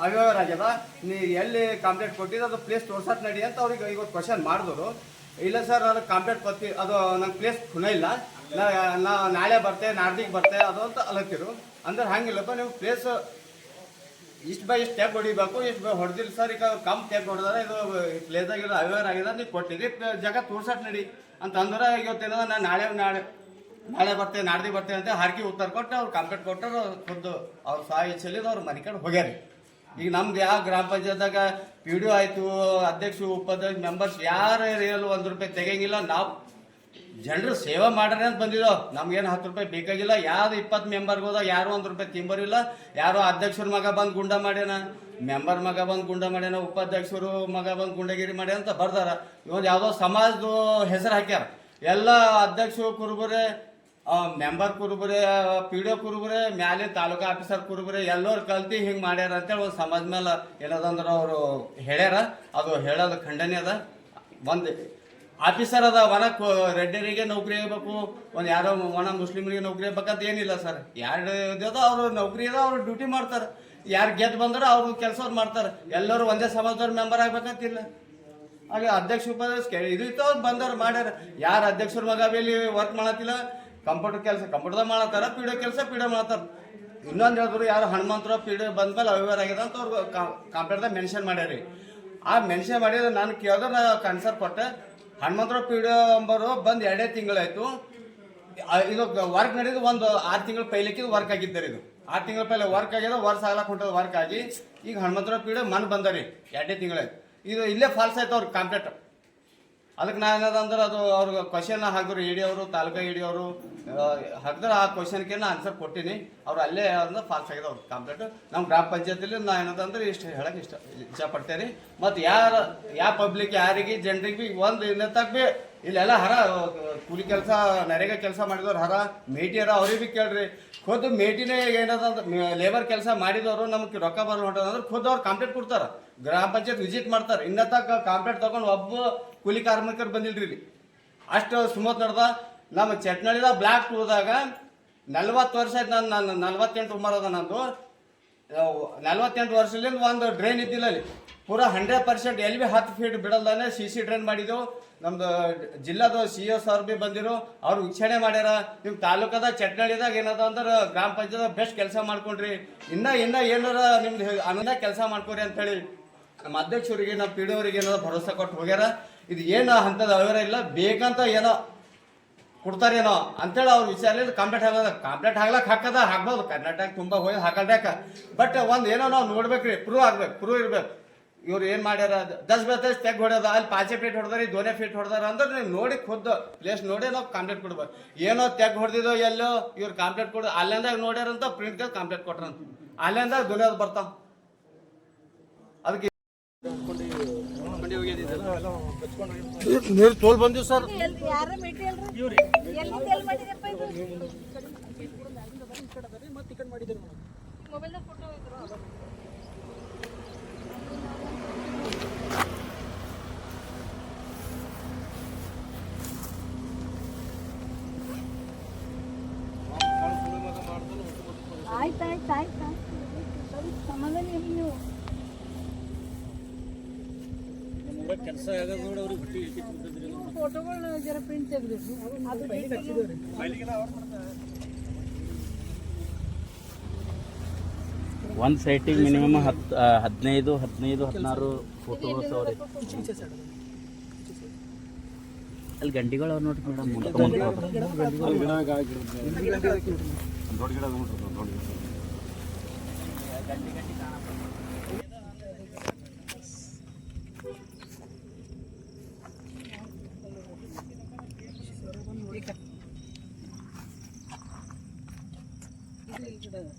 ಅವ್ಯವಹಾರ ಆಗ್ಯದ, ನೀ ಎಲ್ಲಿ ಕಂಪ್ಲೇಂಟ್ ಕೊಟ್ಟಿದ್ದು, ಅದು ಪ್ಲೇಸ್ ತೋರ್ಸಕ್ಕೆ ನಡಿ ಅಂತ ಅವ್ರಿಗೆ ಇವತ್ತು ಕ್ವಶನ್ ಮಾಡಿದ್ರು ಇಲ್ಲ ಸರ್ ಅದು ಕಂಪ್ಲೇಂಟ್ ಕೊಡ್ತಿ ಅದು ನಂಗೆ ಪ್ಲೇಸ್ ಖುನ ಇಲ್ಲ. ನಾ ನಾಳೆ ಬರ್ತೆ, ನಾಡ್ದಿಗೆ ಬರ್ತೆ, ಅದು ಅಂತ ಅಲತ್ತಿರು ಅಂದ್ರೆ ಹಂಗಿಲ್ಲಪ್ಪ, ನೀವು ಪ್ಲೇಸ್ ಇಷ್ಟು ಬೈ ಇಷ್ಟು ಟ್ಯಾಗ್ ಹೊಡಿಬೇಕು ಇಷ್ಟು ಬೈ ಹೊಡೆದಿಲ್ಲ ಸರ್ ಈಗ ಕಮ್ ಟ್ಯಾಗ್ ಹೊಡೆದಾರ ಇದು ಪ್ಲೇಸಾಗಿಲ್ಲ ಅವೇರ್ ಆಗಿದೆ ನೀವು ಕೊಟ್ಟಿದ್ರಿ, ಜಾಗ ತೋರ್ಸಕ್ ನಡಿ ಅಂತ ಅಂದ್ರೆ ಇವತ್ತೇನದ ನಾನು ನಾಳೆ ನಾಳೆ ನಾಳೆ ಬರ್ತೇವೆ ನಾಡ್ದಿ ಬರ್ತೇವೆ ಅಂತ ಹಾರ್ಕಿ ಉತ್ತರ ಕೊಟ್ಟು ಅವ್ರು ಕಂಪ್ಲೇಂಟ್ ಕೊಟ್ಟರು ಖುದ್ದು ಅವ್ರು ಸಹಾಯ ಚೆಲ್ಲಿದ ಅವ್ರು ಮನೆ ಕಡೆ ಹೋಗ್ಯಾರಿ. ಈಗ ನಮ್ದು ಯಾವ ಗ್ರಾಮ ಪಂಚಾಯತ್ದಾಗ ಪಿ ಡಿ ಆಯ್ತು, ಅಧ್ಯಕ್ಷ, ಉಪಾಧ್ಯಕ್ಷ ಮೆಂಬರ್ಸ್ ಯಾರು ಒಂದು ರೂಪಾಯಿ ತೆಗಿಯಂಗಿಲ್ಲ, ನಾವು ಜನರು ಸೇವಾ ಮಾಡ್ರಿ ಅಂತ ಬಂದಿದ್ದೋ, ನಮ್ಗೇನು ಹತ್ತು ರೂಪಾಯಿ ಬೇಕಾಗಿಲ್ಲ. ಯಾರು ಇಪ್ಪತ್ತು ಮೆಂಬರ್ಗೆ ಹೋದ, ಯಾರು ಒಂದು ರೂಪಾಯಿ ತಿಂಬರಿಲ್ಲ ಯಾರೋ ಅಧ್ಯಕ್ಷರ ಮಗ ಬಂದು ಗುಂಡ ಮಾಡ್ಯಾನ. ಮೆಂಬರ್ ಮಗ ಬಂದು ಗುಂಡ ಮಾಡ್ಯಾನ, ಉಪಾಧ್ಯಕ್ಷರು ಮಗ ಬಂದು ಗುಂಡಗಿರಿ ಮಾಡ್ಯ ಅಂತ ಬರ್ದಾರ. ಇವೊಂದು ಯಾವುದೋ ಸಮಾಜದ ಹೆಸರು ಹಾಕ್ಯಾರ. ಎಲ್ಲ ಅಧ್ಯಕ್ಷರು ಕುರುಬರೆ ಮೆಂಬರ್ ಕುರುಬರೆ, ಪಿ ಡಿ ಒ ಕುರುಬರೆ, ಮ್ಯಾಲೆ ತಾಲೂಕಾ ಆಫೀಸರ್ ಕುರುಬರೆ, ಎಲ್ಲರೂ ಕಲ್ತಿ ಹಿಂಗೆ ಮಾಡ್ಯಾರ ಅಂತೇಳಿ ಒಂದು ಸಮಾಜ ಮೇಲೆ ಏನದಂದ್ರೆ ಅವರು ಹೇಳ್ಯಾರ. ಅದು ಹೇಳೋದು ಖಂಡನೆ ಅದ. ಒಂದು ಆಫೀಸರ್ ಅದ ಒಣ ರೆಡ್ಡರಿಗೆ ನೌಕರಿ ಆಗಬೇಕು, ಒಂದು ಯಾರೋ ಒಣ ಮುಸ್ಲಿಮರಿಗೆ ನೌಕರಿ ಆಗ್ಬೇಕಂತ ಏನಿಲ್ಲ ಸರ್. ಯಾರು ಇದ್ದದೋ ಅವರು ನೌಕರಿ ಅದ ಅವ್ರು ಡ್ಯೂಟಿ ಮಾಡ್ತಾರೆ. ಯಾರು ಗೆದ್ದು ಬಂದ್ರೆ ಅವರು ಕೆಲಸ ಅವ್ರು ಮಾಡ್ತಾರೆ. ಎಲ್ಲರೂ ಒಂದೇ ಸಮಾಜದವ್ರ ಮೆಂಬರ್ ಆಗ್ಬೇಕಂತಿಲ್ಲ ಹಾಗೆ ಅಧ್ಯಕ್ಷ ಉಪಾಧ್ಯಕ್ಷ ಇದು ಇತ್ತು, ಅವ್ರು ಬಂದವ್ರು ಮಾಡ್ಯಾರ. ಯಾರು ಅಧ್ಯಕ್ಷರ ಮಗ ಬೇಲಿ ವರ್ಕ್ ಮಾಡತ್ತಿಲ್ಲ ಕಂಪ್ಯೂಟರ್ ಕೆಲಸ ಕಂಪ್ಯೂಟರ್ದಾಗ ಮಾಡತ್ತಾರ ಪಿ ಡಿ ಕೆಲಸ ಪಿ ಡಿ ಮಾಡ್ತಾರ. ಇನ್ನೊಂದು ಹೇಳಿದ್ರು ಯಾರು ಹನುಮಂತರ ಪಿ ಬಂದ ಮೇಲೆ ಅವ್ಯವಹಾರ ಆಗ್ಯದ ಅಂತ ಅವ್ರು ಕಂಪ್ಯೂಟರ್ದಾಗ ಮೆನ್ಷನ್ ಮಾಡ್ಯಾರಿ. ಆ ಮೆನ್ಷನ್ ಮಾಡಿದ್ರೆ ನಾನು ಕೇಳಿದ್ರೆ ನಾನು ಕನ್ಸರ್ ಕೊಟ್ಟೆ ಹನುಮಂತರ ಪಿ ಅಂಬರು ಬಂದು ಎರಡೇ ತಿಂಗಳಾಯ್ತು. ಇದು ವರ್ಕ್ ನಡೆದು ಒಂದು ಆರು ತಿಂಗಳ ಪೈಲಕ್ಕಿದು ವರ್ಕ್ ಆಗಿದ್ದಾರೆ ಇದು. ಆರು ತಿಂಗಳ ಪೈಲೆ ವರ್ಕ್ ಆಗ್ಯದ, ವರ್ಷ ಆಗ್ಲಕ್ಕೆ ಹೊಂಟದ ವರ್ಕ್ ಆಗಿ. ಈಗ ಹನುಮಂತರ ಪೀಡೆ ಮನ್ ಬಂದರಿ ಎರಡೇ ತಿಂಗಳಾಯ್ತು. ಇದು ಇಲ್ಲೇ ಫಾಲ್ಸ್ ಆಯ್ತು ಅವ್ರ ಕಂಪ್ಲೇಂಟ್ ಅದಕ್ಕೆ ನಾ ಏನದ ಅಂದ್ರೆ ಅದು ಅವ್ರಿಗೆ ಕ್ವಶನ್ ಹಾಕಿದ್ರು ಇಡಿ ಅವರು, ತಾಲೂಕಾ ಇಡಿ ಅವರು ಹಾಕಿದ್ರೆ ಆ ಕ್ವಶನ್ಗೆ ನಾನು ಆನ್ಸರ್ ಕೊಟ್ಟಿನಿ. ಅವ್ರು ಅಲ್ಲೇ ಅಂದ್ರೆ ಫಾಲ್ಸ್ ಆಗಿದೆ ಅವ್ರ ಕಂಪ್ಲೀಟ್ ನಮ್ಮ ಗ್ರಾಮ ಪಂಚಾಯತಿಲಿ ನಾ ಏನದಂದ್ರೆ ಇಷ್ಟು ಹೇಳಕ್ಕೆ ಇಷ್ಟ ಇಷ್ಟಪಡ್ತೇನೆ ಮತ್ತು ಯಾರ ಯಾವ ಪಬ್ಲಿಕ್ ಯಾರಿಗೆ, ಜನರಿಗೆ ಭೀ ಒಂದು ಇನ್ನತ್ತಾಗ ಭೀ ಇಲ್ಲೆಲ್ಲ ಹರ, ಕೂಲಿ ಕೆಲಸ, ನರೇಗ ಕೆಲಸ ಮಾಡಿದವ್ರು ಹರ ಮೇಟಿ ಹರ ಅವ್ರಿಗೆ ಭೀ ಕೇಳ್ರಿ. ಖುದ್ ಮೇಟಿನೇ ಏನದ ಲೇಬರ್ ಕೆಲಸ ಮಾಡಿದವರು ನಮಗೆ ರೊಕ್ಕ ಬರಲ್ಲ ಹೊಂಟದಂದ್ರೆ ಖುದ್ದು ಅವ್ರು ಕಂಪ್ಲೀಟ್ ಕೊಡ್ತಾರೆ. ಗ್ರಾಮ ಪಂಚಾಯತ್ ವಿಸಿಟ್ ಮಾಡ್ತಾರೆ. ಇನ್ನತ್ತಾಗ ಕಾಂಪ್ಲೇಟ್ ತೊಗೊಂಡು ಒಬ್ಬ ಕೂಲಿ ಕಾರ್ಮಿಕರು ಬಂದಿಲ್ರಿ ಇಲ್ಲಿ. ಅಷ್ಟು ಸುಮತ್ ನಡ್ದ. ನಮ್ಮ ಚಟ್ನಳ್ಳಿದ ಬ್ಲಾಕ್ ಹೋದಾಗ ನಲ್ವತ್ತು ವರ್ಷ ಆಯ್ತು ನಾನು ನಾನು ನಲ್ವತ್ತೆಂಟು ಉಮರ್ ಅದ ನಂದು. ನಲ್ವತ್ತೆಂಟು ವರ್ಷದಿಂದ ಒಂದು ಡ್ರೈನ್ ಇದ್ದಿಲ್ಲ ಅಲ್ಲಿ. ಪೂರ ಹಂಡ್ರೆಡ್ ಪರ್ಸೆಂಟ್ ಎಲ್ಲಿ ಬಿ ಹತ್ತು ಫೀಟ್ ಬಿಡಲ್ದಾನೆ ಸಿ ಸಿ ಡ್ರೈನ್ ಮಾಡಿದ್ದು. ನಮ್ದು ಜಿಲ್ಲಾದ ಸಿ ಎಸ್ ಅವ್ರು ಬಿ ಬಂದಿರು. ಅವ್ರು ವೀಕ್ಷಣೆ ಮಾಡ್ಯಾರ. ನಿಮ್ಮ ತಾಲೂಕದ ಚಟ್ನಳ್ಳಿದಾಗ ಏನದ ಅಂದ್ರೆ ಗ್ರಾಮ ಪಂಚಾಯತ್ ಬೆಸ್ಟ್ ಕೆಲಸ ಮಾಡ್ಕೊಂಡ್ರಿ. ಇನ್ನ ಇನ್ನ ಏನಾರ ನಿಮ್ದು ಅನ್ನ ಕೆಲಸ ಮಾಡ್ಕೊರಿ ಅಂತೇಳಿ ನಮ್ಮ ಅಧ್ಯಕ್ಷರಿಗೆ, ನಮ್ಮ ಪಿ ಡಿ ಅವರಿಗೆ ಕೊಟ್ಟು ಹೋಗ್ಯಾರ. ಇದು ಏನು ಹಂತದ ಅವರ ಇಲ್ಲ ಬೇಕಂತ ಏನೋ ಕೊಡ್ತಾರೇನೋ ಅಂತೇಳಿ ಅವ್ರ ವಿಚಾರ ಕಂಪ್ಲೇಂಟ್ ಹಾಕೋದ ಕಂಪ್ಲೇಂಟ್ ಹಾಕ್ಲಕ್ ಹಾಕದ, ಹಾಕ್ಬೋದು. ಕರ್ನಾಟಕ ತುಂಬಾ ಹೋಗಿ ಹಾಕಲ್ಬೇಕ. ಬಟ್ ಒಂದು ಏನೋ ನಾವು ನೋಡ್ಬೇಕ್ರಿ ಪ್ರೂವ್ ಆಗ್ಬೇಕು ಪ್ರೂವ್ ಇರ್ಬೇಕು. ಇವ್ರು ಏನು ಮಾಡ್ಯಾರ, ದಸ್ ಬತ್ತಸ್ ತೆಗ್ ಹೊಡ್ಯದ, ಅಲ್ಲಿ ಪಾಚೆ ಫೀಟ್ ಹೊಡೆದಾರ ದೋನೆ ಫೀಟ್ ಹೊಡೆದಾರ ಅಂದ್ರೆ ನೀವು ನೋಡಿ ಖುದ್ದು ಪ್ಲೇಸ್ ನೋಡಿ ನಾವು ಕಂಪ್ಲೇಂಟ್ ಕೊಡ್ಬೇಕು ಏನೋ ತೆಗ್ ಹೊಡೆದಿದೋ ಎಲ್ಲೋ ಇವ್ರು ಕಂಪ್ಲೇಂಟ್ ಕೊಡೋದು ಅಲ್ಲಿಂದಾಗ ನೋಡ್ಯಾರಂತ ಪ್ರಿಂಟ್ ಕಂಪ್ಲೇಂಟ್ ಕೊಟ್ರಂತ. ಅಲ್ಲಿಂದಾಗ ದುನಿಯಾದ ಬರ್ತಾವ ಅದಕ್ಕೆ ನೀರು ತೋಲ್ ಬಂದಿವಿ ಸರ್. ಆಯ್ತು ಫೋಟೋಗಳು ಜರ ಪ್ರಿಂಟ್ ತೆಗೆದು ಒಂದು ಸೈಟಿಗೆ ಮಿನಿಮಮ್ ಹತ್ತು ಹದಿನೈದು ಹದಿನೈದು ಹದಿನಾರು ಫೋಟೋಗಳು ಅವ್ರಿ ಅಲ್ಲಿ ಗಂಡಿಗಳು ಅವ್ರು ನೋಡ್ರಿ ಮೇಡಮ್ ದೊಡ್ಡ ಗಿಡ ನೋಡ್ರಿ ದೊಡ್ಡ ಗಿಡ.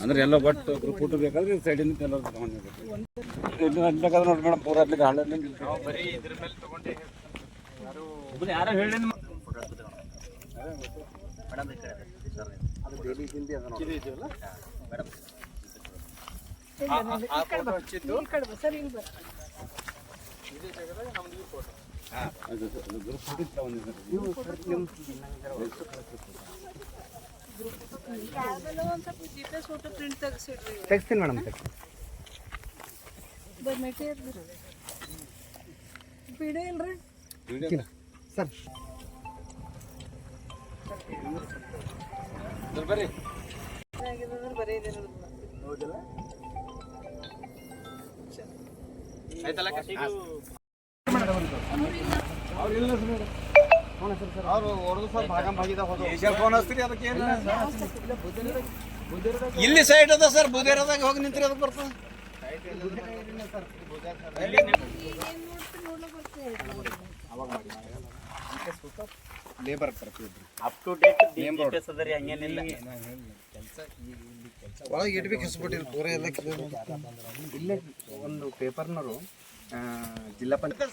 ಅಂದ್ರೆ ಎಲ್ಲ ಒಟ್ಟು ಗ್ರೂಪ್ ಊಟ ಬೇಕಾದ್ರೆ ಸೈಡಿಂದ ಎಲ್ಲ ತಗೊಂಡಿರ್ಬೇಕು ನೋಡಿ ಮೇಡಮ್ ಪೂರ ಅಲ್ಲಿ ಹಾಳಲ್ಲಿ ಯಾರೋ ಹೇಳಿ ಈ ಕಡೆ ಬಾ ಸರ್ ನೋಡಿ. ಆ ಪಿ ಎಸ್ ಫೋಟೋ ಆಗಿದ್ರೆ ಬರೀ ಇದಿರೋದು. ಅವ್ರು ಹೊಡೆದು ಸ್ವಲ್ಪ ಭಾಗ ಭಾಗಿದ ಇಲ್ಲಿ ಸೈಡ್ ಅದ ಸರ್ ಬುದೇರದಾಗ ಹೋಗಿ ನಿಂತ್ರಿ ಅದಕ್ಕೆ ಬರ್ತದೆ ಅಪ್ ಟು ಡೇಟ್ ಅದರಿ ಹಂಗೇನಿಲ್ಲ. ಒಳಗೆ ಇಡ್ಬೇಕು ಪೂರ ಎಲ್ಲ ಇಲ್ಲೇ ಒಂದು ಪೇಪರ್ನವರು ಜಿಲ್ಲಾ ಪಂಚಾಯತ್.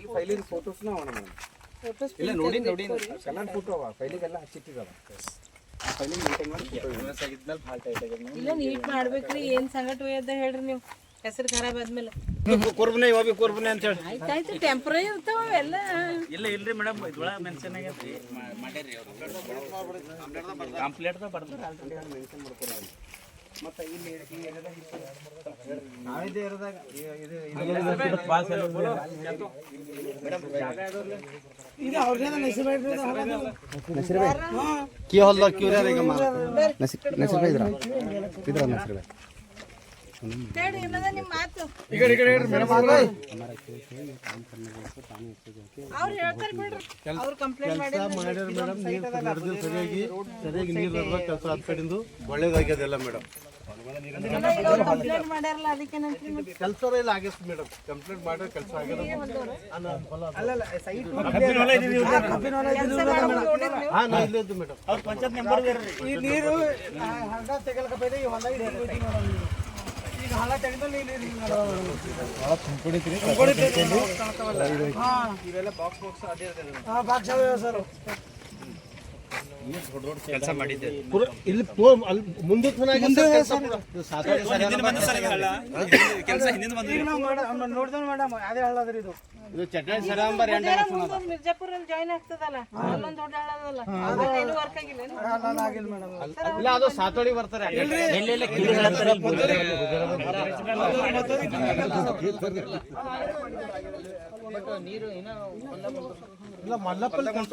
ಈ ಫೈಲಿನ ಫೋಟೋಸ್ನ ಅವಣ ಮೇಡಮ್ ಇಲ್ಲ ನೋಡಿ ನೋಡಿ. ಕನ್ನಡ ಫೋಟೋ ಅವ. ಫೈಲಿಗೆಲ್ಲ ಹಚ್ಚಿಟ್ಟಿದ್ದಾವ ಫೈಲಿಂಗ್ ಮೇಂಟೈನ್ ಮಾಡಿ. ಭಾಳ ಟೈಟ್ ಆಗ್ಯದ ಇಲ್ಲ ನೀಟ್ ಮಾಡ್ಬೇಕ್ರಿ. ಏನ್ ಸಂಗಟ ಒಯ್ಯದ ಹೇಳ್ರಿ ನೀವು. ಹೆಸರು ಖರಾಬ್ ಆದ್ಮೇಲೆ. ಕುರ್ಬನೆ ಇವಾಗ ಕುರ್ಬನೆ ಅಂತ ಹೇಳಿ. ಆಯ್ತಾಯ್ತು ಟೆಂಪ್ರರಿ ಇರ್ತಾವ ಅವೆಲ್ಲ. ಇಲ್ಲ ಇಲ್ರಿ ಮೇಡಮ್ ಇದೊಳ ಮೆನ್ಷನ್ ಆಗೈತಿ ಮಾಡ್ಯಾರಿ ಅವರು ಬರ್ತಾರೆ ಆಲ್ರೆಡಿ ಮೆನ್ಷನ್ ಮಾಡ್ಕೊಡ್ರಿ ಮತ್ತೆ ಇಲ್ಲಿ ಈ ಏರಿಯಾದಾಗ ನಾವಿದ್ದೇ ಇರೋದಾಗ ಇದು ಕೀ ಹೊಲ್ದಾಗ ಕ್ಯೂರಿಯರ್ ಈಗ ನಸೀರ್ ಇದ್ರ? ಇದ್ರ ನಸೀರ್ ಕೆಲಸ ಮಾಡ್ಯಾರ ಮೇಡಮ್ ನೀರು ನಡೆದು ನೀರು ಕೆಲಸ ಆದ ಕಡೆಯಿಂದ ಒಳ್ಳೇದಾಗ್ಯದಲ್ಲ ಮೇಡಮ್ ಇಲ್ಲ ಮೇಡಮ್ ಕಂಪ್ಲೇಂಟ್ ಮಾಡಿದ್ರೆ ಕೆಲಸ ಆಗ್ಯದ ಹಾ ಮೇಡಮ್ ಈ ನೀರು ಹಳ್ಳ ತೆಗಲ್ಕಪ್ಪ ಈ ಹೊಲ ಈಗ ಹಳ್ಳ ತೆಗೆದಲ್ಲಿ ಬಾಕ್ಸ್ ಸರ್ ಕೆಲಸ ಮಾಡಿದ್ದೆ. ಇಲ್ಲಿ ಪೋ- ಅಲ್ಲಿ ಮುಂದೆ ಕೆಲಸ ಹಿಂದಿಂದ ಬಂದ ಈಗ ನಾವು ನೋಡಿದ್ರೆ ಮೇಡಮ್ ಅದೇ ಹಳ್ಳ ಅದ್ರಿ ಇದು. ಇದು ಚಟ್ನಿ ಸರಾಂಬರ್ ಮಿರ್ಜಾಪುರಲ್ಲಿ ಜಾಯ್ನ್ ಆಗ್ತದಲ್ಲ? ಅಲ್ಲೊಂದು ದೊಡ್ಡ ಹಳ್ಳದಲ್ಲ ಏನು ವರ್ಕ್ ಆಗಿಲ್ಲ ಹಳ್ಳ ಆಗಿಲ್ಲ. ಮೇಡಮ್. ಇಲ್ಲ ಅದು ಸಾತೋಡಿ ಬರ್ತಾರೆ. ಇಲ್ಲ ಮಲ್ಲಪ್ಪಲ್ಲಿ ಕೆಲಸ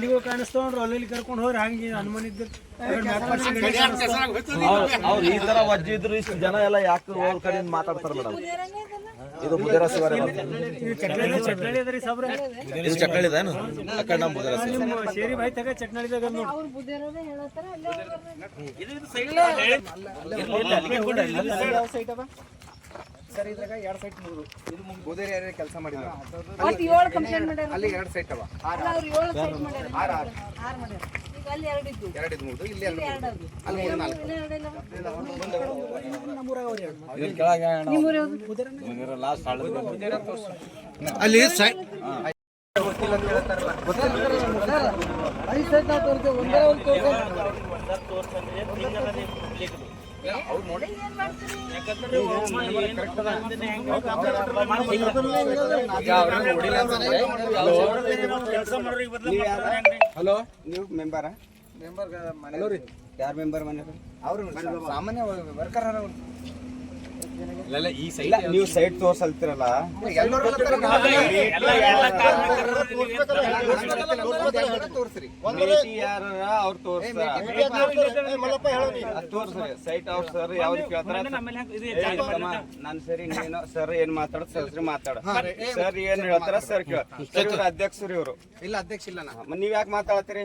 ನೀವು ಕಾಣಿಸ್ತೋಣ್ರಿ ಅಲ್ಲಿ ಕರ್ಕೊಂಡು ಹೋಗ್ರಿ ಹಂಗೆ ಹನುಮಾನ್ ಇದ್ದಿರ್ ಅವ್ರು ಈ ತರ ವಜ್ಜಿದ್ರು ಇಷ್ಟು ಜನ ಎಲ್ಲ ಯಾಕೆ ಅವ್ರ ಕಡೆ ಮಾತಾಡ್ತಾರೆ ಮೇಡಮ್ ಇದು ಬುಧರ ಶಿವಾರ ಇದು ಚಕ್ಕಳಿದೇನು ಆ ಕಡೆ ನಮ್ಮ ಬುಧರ ಶೇರಿ ಬಾಯಿ ತಗ ಚಟ್ನಳ್ಳಿದಾಗ ನೋಡಿ ಇದ್ರಾಗ ಎರಡು ಸೈಟ್ ಮುಗಿದು ಇದು ಮುಂದೆ ಗೋದೇರಿ ಏರಿಯಾ ಕೆಲಸ ಮಾಡಿದ್ರು. ಮತ್ತೆ ಏಳು ಕಂಪ್ಲೇಂಟ್ ಮಾಡ್ಯಾರ? ಅಲ್ಲಿ ಎರಡು ಸೈಟ್ ಅವ. ಅಲ್ಲ ಅವ್ರು ಏಳು ಸೈಟ್ ಮಾಡ್ಯಾರ. ಆರು. ಮಾಡ್ಯಾರ ಈಗ ಅಲ್ಲಿ ಎರಡು ಇದ್ದು ಎರಡು ಇದು ಮುಗಿದು ಇಲ್ಲಿ ಎರಡು ಎರಡು ಅದು ಅಲ್ಲಿ ಮೂರು ನಾಲ್ಕು. ಇನ್ನೂ ಎರಡು ಇಲ್ಲ ಇದ್ರ ಕೆಳಗೆ ನಿಮ್ಮೂರು ಯಾವ್ದು? ಲಾಸ್ಟ್ ಅಲ್ಲಿ ಸೈ ಹಲೋ? ನೀವು ಮೆಂಬರ? ಮೆಂಬರ್ ಮನೆ. ಯಾರು ಮೆಂಬರ್ ಮನೆ ಅವರು ಸಾಮಾನ್ಯ ವರ್ಕರ್ ಈ ಸೈಟ್ ನೀವು ಸೈಟ್ ತೋರ್ಸಲ್ತಿರಲ್ಲ? ತೋರ್ಸ್ರಿ. ಯಾರ ಅವ್ರು ತೋರ್ಸ್ರಿ. ಸೈಟ್ ಅವ್ರ ಸರ್ ಯಾವ ಕೇಳ್ತಾರ ನಾನು ಸರಿ ನೀನು ಸರ್ ಏನ್ ಮಾತಾಡ ಸರ್ ಮಾತಾಡ. ಸರ್ ಏನ್ ಹೇಳ್ತಾರ ಸರ್ ಕೇಳ ಸರ್ ಅಧ್ಯಕ್ಷರು ಇವರು. ಇಲ್ಲ ಅಧ್ಯಕ್ಷ ಇಲ್ಲ ನೀವ್ ಯಾಕೆ ಮಾತಾಡತ್ತೀರಿ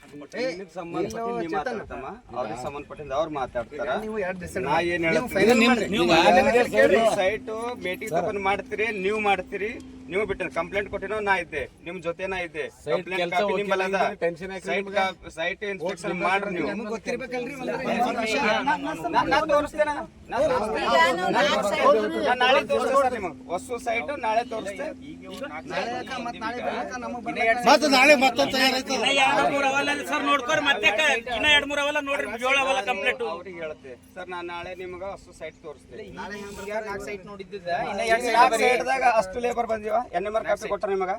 ಅವ್ರಿಗೆ ಸಂಬಂಧಪಟ್ಟಿಂದ ಅವ್ರು ಮಾತಾಡ್ತಾರ. ನಾ ಏನ್ ಹೇಳ್ತೀನಿ? ಸೈಟ್ ಭೇಟಿ ತಗೊಂಡ್ ಮಾಡ್ತೀರಿ ನೀವು ಮಾಡ್ತೀರಿ ನೀವು ಬಿಟ್ಟಿರ ಕಂಪ್ಲೇಂಟ್ ಕೊಟ್ಟಿನೋ ನಾ ಇದ್ದೆ ನಿಮ್ ಜೊತೆ ನಾ ಇದ್ದೆ. ಕಂಪ್ಲೇಂಟ್ ಕಾಪಿ ನಿಮ್ಮಲ್ಲ ಸೈಟ್ ಸೈಟ್ ಇನ್ಸ್ಪೆಕ್ಷನ್ ಮಾಡ್ರಿ ನೀವು. ನಾಳೆ ತೋರಿಸ್ತೇನೆ ನಿಮಗೆ. ಹೊಸ ಸೈಟ್ ನಾಳೆ ತೋರಿಸ್ತೇನೆ. ಮತ್ತೆ ನಾಳೆ ಮತ್ತೊಂದು ಸರ್ ನೋಡ್ಕೊರಿ ಮತ್ತೆ ಇನ್ನ ಎರಡ್ ಮೂರ್ ಅವಲ್ಲ ನೋಡ್ರಿ ಜೋಳ ಅವಲ್ಲ ಕಂಪ್ಲೀಟ್ ಅವ್ರಿಗೆ ಹೇಳುತ್ತೆ. ಸರ್ ನಾನು ನಾಳೆ ನಿಮ್ಗೆ ಅಷ್ಟು ಸೈಟ್ ತೋರಿಸ್ತೇನೆ. ಸೈಟ್ ನೋಡಿದ್ದ ಸೈಟ್ದಾಗ ಅಷ್ಟು ಲೇಬರ್ ಬಂದಿವ. ಎನ್ ಎಂ ಆರ್ ಕಾಪಿ ಕೊಟ್ಟಾರ ನಿಮಗ?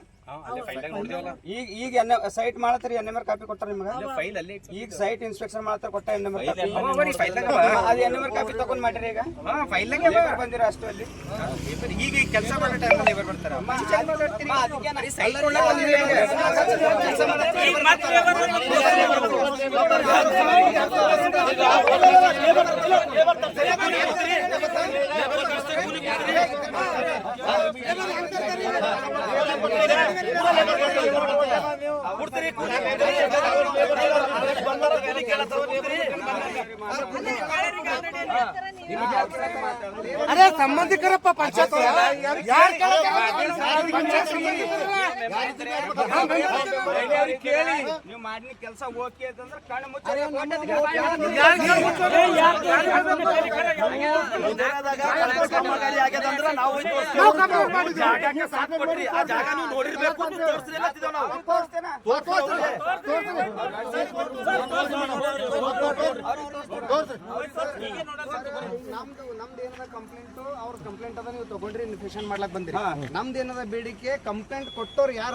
ಈಗ ಈಗ ಎನ್ ಸೈಟ್ ಮಾಡತ್ರಿ ಎನ್ ಎಂ ಆರ್ ಕಾಪಿ ಕೊಟ್ಟಾರ ನಿಮಗೆ? ಫೈಲ್ ಅಲ್ಲಿ ಈಗ ಸೈಟ್ ಇನ್ಸ್ಪೆಕ್ಷನ್ ಮಾಡ್ತಾರ ಕೊಟ್ಟ ಎನ್ ಎಂ ಆರ್ ಕಾಪಿ? ಅದು ಎನ್ ಎಂ ಆರ್ ಕಾಪಿ ತಗೊಂಡ್ ಮಾಡಿರಿ ಈಗ. ಲೇಬರ್ ಬಂದಿರ ಅಷ್ಟು ಅಲ್ಲಿ. ಈಗ ಕೆಲಸ ಮಾಡೋ ಟೈಮ್ ಲೇಬರ್ ಬರ್ತಾರ ಅದೇ ಸಂಬಂಧಿಕರಪ್ಪ ಪಂಚಾಯತ್ ನೀವು ಮಾಡಿನ ಕೆಲಸ ಓಕೆ ಅಂತಂದ್ರೆ ಕಣ್ಣು ಮುಚ್ಚ ನಾವು ನೀವು ನೋಡಿರ್ಬೇಕು ನೀವು ತೋರಿಸ್ಲಿಲ್ಲ ಅಂತಿದ್ದೇವೆ ನಾವು. ನಮ್ದು ನಮ್ದು ಏನದ ಕಂಪ್ಲೇಂಟ್ ಅವ್ರ ಕಂಪ್ಲೇಂಟ್ ಅದ ನೀವು ತಗೊಂಡ್ರಿ ಇನ್ಫೆಕ್ಷನ್ ಮಾಡ್ಲಕ್ ಬಂದಿರಿ. ನಮ್ದು ಏನದ ಬೇಡಿಕೆ ಕಂಪ್ಲೇಂಟ್ ಕೊಟ್ಟವ್ರು ಯಾರ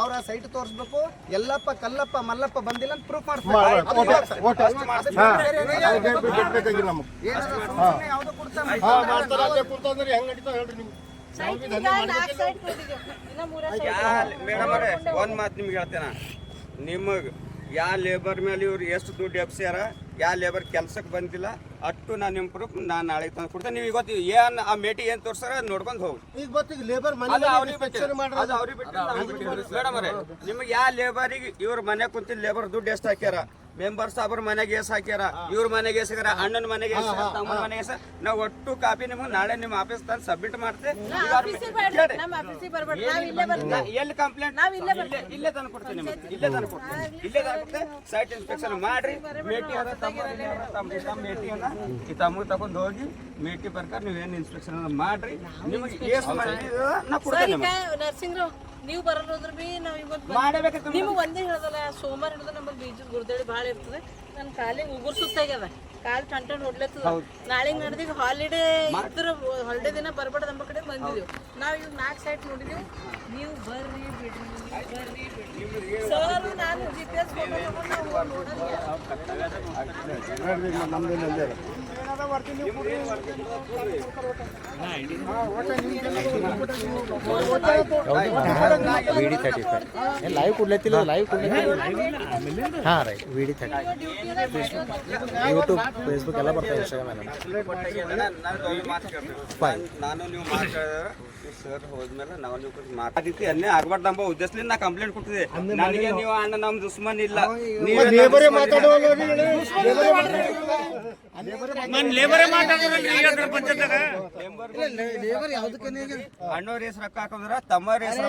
ಅವ್ರ ಸೈಟ್ ತೋರಿಸ್ಬೇಕು ಎಲ್ಲಪ್ಪ ಕಲ್ಲಪ್ಪ ಮಲ್ಲಪ್ಪ ಬಂದಿಲ್ಲ ಅಂತ ಪ್ರೂಫ್ ಮೇಡಮ್ ಅವರೇ ಒಂದ್ ಮಾತು ನಿಮ್ಗೆ ಹೇಳ್ತೇನೆ. ನಿಮಗೆ ಯಾ ಲೇಬರ್ ಮೇಲೆ ಇವ್ರು ಎಷ್ಟು ದುಡ್ಡು ಎಬ್ಸ್ಯಾರ ಯಾ ಲೇಬರ್ ಕೆಲ್ಸಕ್ಕೆ ಬಂದಿಲ್ಲ ಅಷ್ಟು ನಾನು ನಿಮ್ಮ ಪ್ರೂಫ್ ನಾನು ನಾಳೆ ತಂದು ಕೊಡ್ತೇನೆ. ನೀವು ಇವತ್ತು ಏನ್ ಆ ಮೇಟಿ ಏನ್ ತೋರ್ಸಾರ ಅದ್ ನೋಡ್ಕೊಂಡು ಹೋಗಿ ಈಗ ಗೊತ್ತಿಗೆ ಲೇಬರ್ ಅವ್ರಿಗೆ. ಮೇಡಮ್ ಅವರೇ ನಿಮ್ಗೆ ಯಾವ ಲೇಬರಿಗೆ ಇವ್ರ ಮನೆ ಕುಂತಿದ್ ಲೇಬರ್ ದುಡ್ಡು ಎಷ್ಟು ಹಾಕ್ಯಾರ? ಮೆಂಬರ್ ಸಾಬ್ರ ಮನೆಗೆ ಎಸ್ ಹಾಕ್ಯಾರ. ಇವ್ರ ಮನೆಗೆ ಎಸ್ ಹಾಕ್ಯಾರ. ಅಣ್ಣನ ಮನೆಗೆ ಎಸ್ ತಮ್ಮನ ಮನೆಗೆ ಎಸ್. ನಾವು ಒಟ್ಟು ಕಾಪಿ ನಿಮ್ಗೆ ನಾಳೆ ನಿಮ್ಮ ಆಫೀಸ್ ತಂದು ಸಬ್ಮಿಟ್ ಮಾಡ್ತೆ ನಾ ಎಲ್ಲಿ ಕಂಪ್ಲೇಂಟ್ ಇಲ್ಲೇ ಇಲ್ಲೇ ತಂದು ಕೊಡ್ತೀನಿ ನಿಮಗೆ. ಇಲ್ಲೇ ತಂದು ಕೊಡ್ತೀನಿ ಇಲ್ಲೇ ತಂದು ಕೊಡ್ತೀನಿ ಸೈಟ್ ಇನ್ಸ್ಪೆಕ್ಷನ್ ಮಾಡ್ರಿ. ಮೇಟಿ ಅದ ತಮ್ಮ ಮೇಟಿಯನ್ನ ಈ ತಗೊಂಡು ಹೋಗಿ ಮೇಟಿ ಪ್ರಕಾರ ನೀವೇನು ಇನ್ಸ್ಪೆಕ್ಷನ್ ಮಾಡ್ರಿ. ನಿಮಗೆ ಕೇಸ್ ಮಾಡಿ ನಾ ಕೊಡ್ತೀನಿ ನಿಮಗೆ. ನರ್ಸಿಂಗ್ರು? ನೀವು ಬರೋದ್ರ ಬಿ ನಾವು ಇವತ್ತು ಮಾಡಬೇಕು ನಿಮಗೆ ಒಂದೇ ಹೇಳ್ದಲ್ಲ ಸೋಮವಾರ ಹಿಡಿದ್ರೆ ನಮ್ಮಲ್ಲಿ ಬೀಜದ ಗುರ್ದೇಳಿ ಭಾಳ ಇರ್ತದೆ ನನ್ನ ಕಾಲಿಗೆ ಉಗುರು ಸುತ್ತಾಗ್ಯದ ಕಾಲು ಟಂಟನ್ ಹೊಡ್ಲತ್ತದ ನಾಳೆ ನಡೆದಿಗೆ ಹಾಲಿಡೇ ಇದ್ರ ಹಾಲಿಡೇ ದಿನ ಬರ್ಬೇಡ ನಮ್ಮ ಕಡೆ ಬಂದಿದ್ದೀವಿ ನಾವು ಇವಾಗ ನಾಲ್ಕು ಸೈಟ್ ನೋಡಿದೀವಿ ನೀವು ಬರ್ರಿ ಬಿಡ್ರಿ ಬರ್ರಿ ಬಿಡ್ರಿ ಸರ್ ನಾನು ಜಿ ಪಿ ಎಸ್ ಫೋಟೋ ತಗೊಂಡು ನಾವು ನೋಡೋದು ವಿಡಿ ತರ್ಟಿ ಫೈವ್ ಲೈವ್ ಕೊಡ್ಲತ್ತಿಲ್ಲ ಲೈವ್ ಕೊಡ್ಲತ್ತಿಲ್ಲ ಹಾಂ right VD thirty YouTube Facebook ಎಲ್ಲ ಬರ್ತಾವೆ ಇನ್ಸ್ಟಾಗ್ರಾಮ್ ಎಲ್ಲ ನಾನು ನೀವು ಮಾತಾಡಿದ್ರೆ ಸರ್ ಹೋದ್ಮೇಲೆ ನಾವು ನೀವು ಮಾತಾಡಿತಿ ಅನ್ನೇ ಆಗ್ಬಾರ್ದು ಎಂಬ ಉದ್ದೇಶದಿಂದ ನಾ ಕಂಪ್ಲೇಂಟ್ ಕೊಟ್ಟಿದೆ ನನಗೆ ನೀವು ಅಣ್ಣ ನಮ್ಮ ದುಶ್ಮನ್ ಇಲ್ಲ ಅಣ್ಣವ್ರ ಹೆಸರು ರೊಕ್ಕ ಹಾಕೋದ್ರ ತಮ್ಮವ್ರ ಹೆಸರು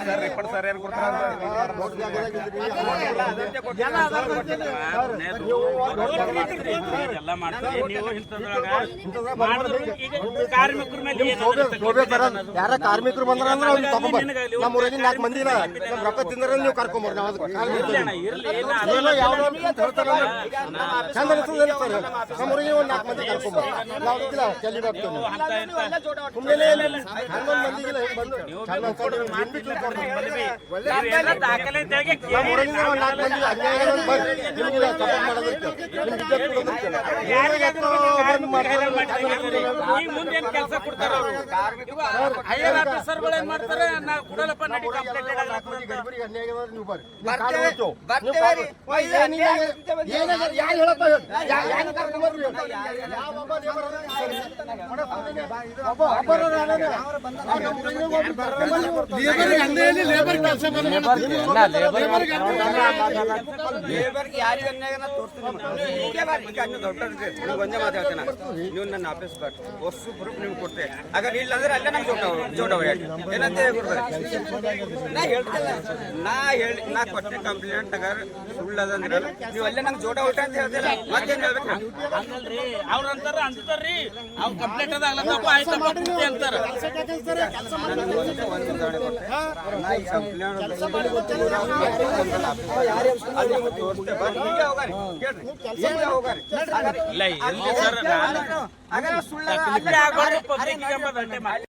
ಬಂದು ಮಾತಾಡ್ಕೊಂಡು ಇವ್ರು ಸರಿ ಲೇಬರ್ ಎಲ್ಲ ಮಾಡ್ತೀವಿ ನೀವು ಇಂಥದ್ರೊಳಗ ಮಾಡಿದ್ರು ಈಗ ಕಾರ್ಮಿಕರ ಮೇಲೆ ಏನು ಯಾರ ಕಾರ್ಮಿಕರು ಬಂದ್ರ ಅಂದ್ರೆ ಅವ್ರಿಗೆ ತಗೊಂಬರ್. ನಮ್ಮ ಊರಲ್ಲಿ ನಾಲ್ಕು ಮಂದಿ ಇದಾರ. ನಮ್ ರೊಕ್ಕ ತಿಂದ್ರ ನೀವು ಕರ್ಕೊಂಬರ್ ನಾವು ಅದಕ್ಕೆ ಕಾಲ್ ಬೀಳ್ತೀವಿ. ಇರ್ಲಿ. ಏನು ಏನೋ ಯಾವ್ದೋ ಅಂತ ಹೇಳ್ತಾರಲ್ಲ. ಚಂದ ಅನಿಸ್ತದೆ ಸರ್. ನಮ್ಮ ಊರಿಗೆ ಒಂದು ನಾಲ್ಕು ಮಂದಿ ಕರ್ಕೊಂಬರ್ ನಾವು ಅದಕ್ಕಿಲ್ಲ ಕೆಲಿ ಹೋಗ್ತೇವೆ? ಸುಮ್ಮನೆ ಹನ್ನೊಂದು ಮಂದಿಗಿಲ್ಲ ಹಿಂಗ್ ಬಂದು. ಚಂದ ಅನ್ಸ್ಕೊಂಡ್ರೆ ನಿಮ್ಗೆ ತಿಳ್ಕೊಂಡು ದಾಖಲೆ ತೆಗೆ ನಮ್ಮ ಊರಲ್ಲಿ ಒಂದು ನಾಲ್ಕು ಮಂದಿ ಅನ್ಯಾಯ ಆಗೋದು ಬರ್ರಿ. ನಿಮ್ಗಿಲ್ಲ ಸಪೋರ್ಟ್ ಮಾಡೋದಕ್ಕೆ? ನಿಮ್ಗೆ ಇಜ್ಜತ್ ಕೊಡೋದಕ್ಕೆ ನೀವು ಎಷ್ಟೋ ಬಂದು ಮುಂದೆ ಏನ್ ಕೆಲಸ ಕೊಡ್ತಾರ ಹೈಯರ್ ಏನ್ ಮಾಡ್ತಾರೆ? ನಡಿ ಕಂಪ್ಲೇಂಟ್ ಗರ್ಭಿಣಿಗೆ ಲೇಬರ್ ಕೆಲಸ. ಲೇಬರ್ಗೆ ಯಾರಿಗೆ ತೋರಿಸ್ತೀನಿ ಹೀಗೆ. ಈಗ ನೀವು ನೀವು ಒಂದೇ ಮಾತು ಹೇಳ್ತೇನೆ ನೀವು ನನ್ನ ಆಫೀಸ್ ಬರ್ ಹೊಸ ಪ್ರೂಫ್ ನಿಮ್ಗೆ ಕೊಡ್ತೆ ಅಗರ್ ಇಲ್ಲ ಅಂದ್ರೆ ಅಲ್ಲೇ ನಮ್ಗೆ ಜೋಡ ಜೋಡ ಹೊಡ್ಯಾಡಿ ಏನಂತ ಹೇಳ್ಬಿಡ್ರಿ ನಾ ಹೇಳ್ತಿಲ್ಲ. ನಾ ಹೇಳಿ ನಾ ಕೊಟ್ಟೆ ಕಂಪ್ಲೇಂಟ್ ಅಗರ್ ಸುಳ್ಳದಂದ್ರೆ ನೀವು ಅಲ್ಲೇ ನಂಗೆ ಜೋಡ ಹೊಟ್ಟೆ ಅಂತ ಹೇಳ್ತಿಲ್ಲ ಮತ್ತೇನು ಹೇಳ್ಬೇಕು ಅವ್ರ ಅಂತಾರ ಅಂತಾರ್ರಿ ಅವ್ರು ಕಂಪ್ಲೇಂಟ್ ಅದ ಆಗ್ಲತ್ತಪ್ಪ ಆಯ್ತಪ್ಪ ಕೊಡ್ತಿ ಅಂತಾರ. ಕಂಪ್ಲೇಂಟ್ ಇಲ್ಲ ಇರ್ಲಿ ಸರ್ ನಾನು ಸುಳ್ಳ ಆಗ್ಬಾರ್ದು ಪಬ್ಲಿಕ್